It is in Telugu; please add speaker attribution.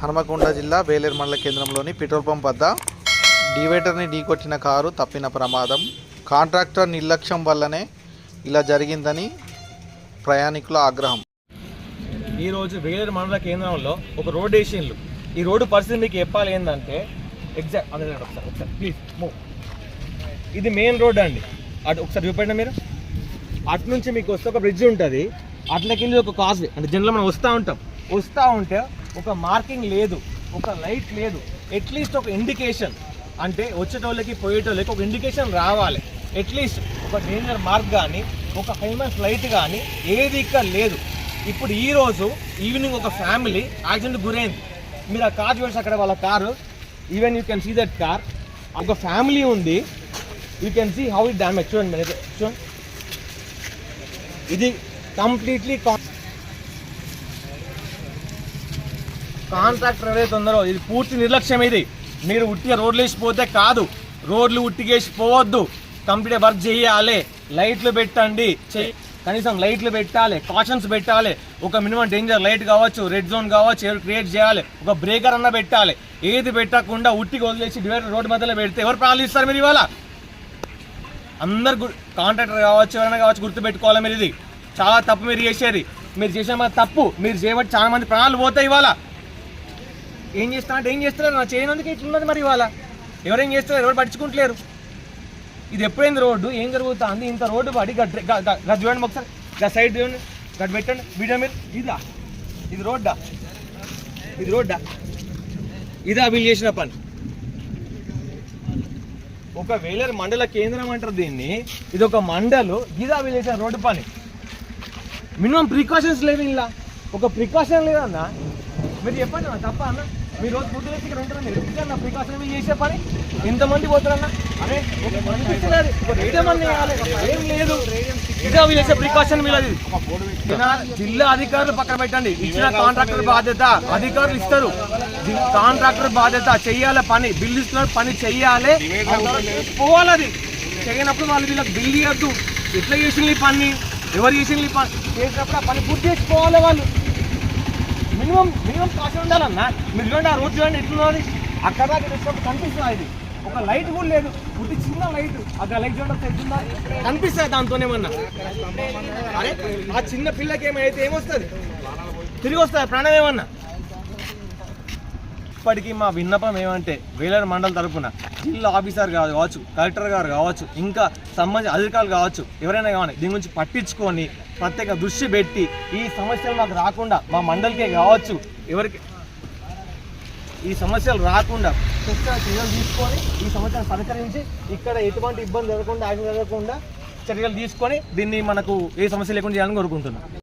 Speaker 1: హనుమకొండ జిల్లా వేలేరు మండల కేంద్రంలోని పెట్రోల్ పంప్ వద్ద డివైడర్ని ఢీకొట్టిన కారు తప్పిన ప్రమాదం. కాంట్రాక్టర్ నిర్లక్ష్యం వల్లనే ఇలా జరిగిందని ప్రయాణికుల ఆగ్రహం.
Speaker 2: ఈరోజు వేలేరు మండల కేంద్రంలో ఒక రోడ్ వేసిండ్లు. ఈ రోడ్డు పరిస్థితి మీకు చెప్పాలి ఏంటంటే ఎగ్జాక్ట్ అదే ఒకసారి ఒకసారి ప్లీజ్ మూవ్. ఇది మెయిన్ రోడ్ అండి. అటు ఒకసారి చూపండి మీరు. అటు నుంచి మీకు వస్తే ఒక బ్రిడ్జ్ ఉంటుంది. అట్లకెళ్ళి ఒక కాజ్వే. అంటే జనరల్ మనం వస్తూ ఉంటాం. వస్తూ ఉంటే ఒక మార్కింగ్ లేదు ఒక లైట్ లేదు అట్లీస్ట్ ఒక ఇండికేషన్ అంటే వచ్చేటోళ్ళకి పోయేటోళ్ళకి ఒక ఇండికేషన్ రావాలి. అట్లీస్ట్ ఒక డేంజర్ మార్క్ కానీ ఒక ఫేమస్ లైట్ కానీ ఏది ఇక్కడ లేదు. ఇప్పుడు ఈ రోజు ఈవినింగ్ ఒక ఫ్యామిలీ యాక్సిడెంట్ గురైంది. మీరు ఆ కార్ చూసి అక్కడ వాళ్ళ car even you can see that car ఒక ఫ్యామిలీ ఉంది. You can see how it damage చూడండి చూడండి. ఇది కంప్లీట్లీ కాంట్రాక్టర్ ఏదైతే ఉందో ఇది పూర్తి నిర్లక్ష్యం ఇది. మీరు ఉట్టిగా రోడ్లు వేసిపోతే కాదు. రోడ్లు ఉట్టిగేసి పోవద్దు. కంప్లీట్ వర్క్ చేయాలి. లైట్లు పెట్టండి. కనీసం లైట్లు పెట్టాలి. కాషన్స్ పెట్టాలి. ఒక మినిమం డేంజర్ లైట్ కావచ్చు రెడ్ జోన్ కావచ్చు ఎవరు క్రియేట్ చేయాలి? ఒక బ్రేకర్ అన్న పెట్టాలి. ఏది పెట్టకుండా ఉట్టికి వదిలేసి డివైడర్ రోడ్డు మధ్యలో పెడితే ఎవరు ప్రాణాలు ఇస్తారు మీరు ఇవాళ? అందరు కాంట్రాక్టర్ కావచ్చు ఎవరైనా కావచ్చు గుర్తు పెట్టుకోవాలి మీరు ఇది. చాలా తప్పు మీరు చేసేది. మీరు చేసిన తప్పు మీరు చేయబట్టి చాలా మంది ప్రాణాలు పోతాయి ఇవాళ. ఏం చేస్తా అంటే ఏం చేస్తారు నా చేయనందుకు ఇట్లున్నది మరి ఇవాళ. ఎవరేం చేస్తారు ఎవరు పట్టించుకుంటలేరు. ఇది ఎప్పుడైంది రోడ్డు? ఏం జరుగుతుంది? ఇంత రోడ్డు పడి గడ్ గది చూడండి ఒకసారి. గా సైడ్ చూడండి. గడ్ పెట్టండి. వీడియో మీరు ఇదా? ఇది రోడ్డా? ఇది రోడ్డా? ఇదా వీళ్ళు చేసిన పని? ఒక వేలేరు మండల కేంద్రం అంటారు దీన్ని ఇది ఒక మండలు ఇదా వీళ్ళు చేసిన రోడ్డు పని? మినిమం ప్రికాషన్స్ లేవు ఇలా ఒక ప్రికాషన్ లేదన్నా మీరు చెప్పండి అన్న తప్ప అన్న. మీరు రోజు ఫుడ్ వేసి ఇక్కడ ఉంటారు మీరు? ఎందుకన్నా ప్రికాషన్ మీరు చేసే పని. ఎంతమంది పోతారన్న. అరే రేడియం వేయాలి ఏం లేదు. ఇదే వీళ్ళు చేసే ప్రికాషన్ వీళ్ళది జిల్లా అధికారులు పక్కన పెట్టండి. ఇచ్చిన కాంట్రాక్టర్ బాధ్యత అధికారులు ఇస్తారు. కాంట్రాక్టర్ బాధ్యత చెయ్యాలి పని. బిల్లు ఇస్తున్నారు పని చెయ్యాలి పోవాలి అది. చేయనప్పుడు వాళ్ళు వీళ్ళకి బిల్లు ఇవ్వద్దు. ఎట్లా చేసిన పని? ఎవరు చేసింది పని? చేసినప్పుడు ఆ పని పూర్తి చేసుకోవాలి వాళ్ళు. మినిమం మినిమం కాస్ట్ ఉండాలన్నా. మీరు చూడండి ఆ రోడ్ చూడండి ఎట్లున్నది? అక్కడ దాకా వచ్చినప్పుడు కనిపిస్తుంది ఇది? ఒక లైట్ కూడా లేదు. ఇది చిన్న లైట్. అక్కడ లైట్ చూడడం ఒకసారి ఎట్లుందా కనిపిస్తుంది దాంతోనేమన్నా అరే ఆ చిన్న పిల్లకి ఏమైతే ఏమొస్తుంది? తిరిగి వస్తుంది ప్రాణం ఏమన్నా? ఇప్పటికీ మా విన్నపం ఏమంటే వేలర్ మండల తరపున జిల్లా ఆఫీసర్ గారు కావచ్చు కలెక్టర్ గారు కావచ్చు ఇంకా సంబంధించిన అధికారులు కావచ్చు ఎవరైనా కావాలి దీని గురించి పట్టించుకొని ప్రత్యేక దృష్టి పెట్టి ఈ సమస్యలు మాకు రాకుండా మా మండలికే కావచ్చు ఎవరికి ఈ సమస్యలు రాకుండా చక్కగా చర్యలు తీసుకొని ఈ సమస్యను పరిష్కరించి ఇక్కడ ఎటువంటి ఇబ్బంది జరగకుండా ఆగి జరగకుండా చర్యలు తీసుకొని దీన్ని మనకు ఏ సమస్య లేకుండా చేయాలని కోరుకుంటున్నాం.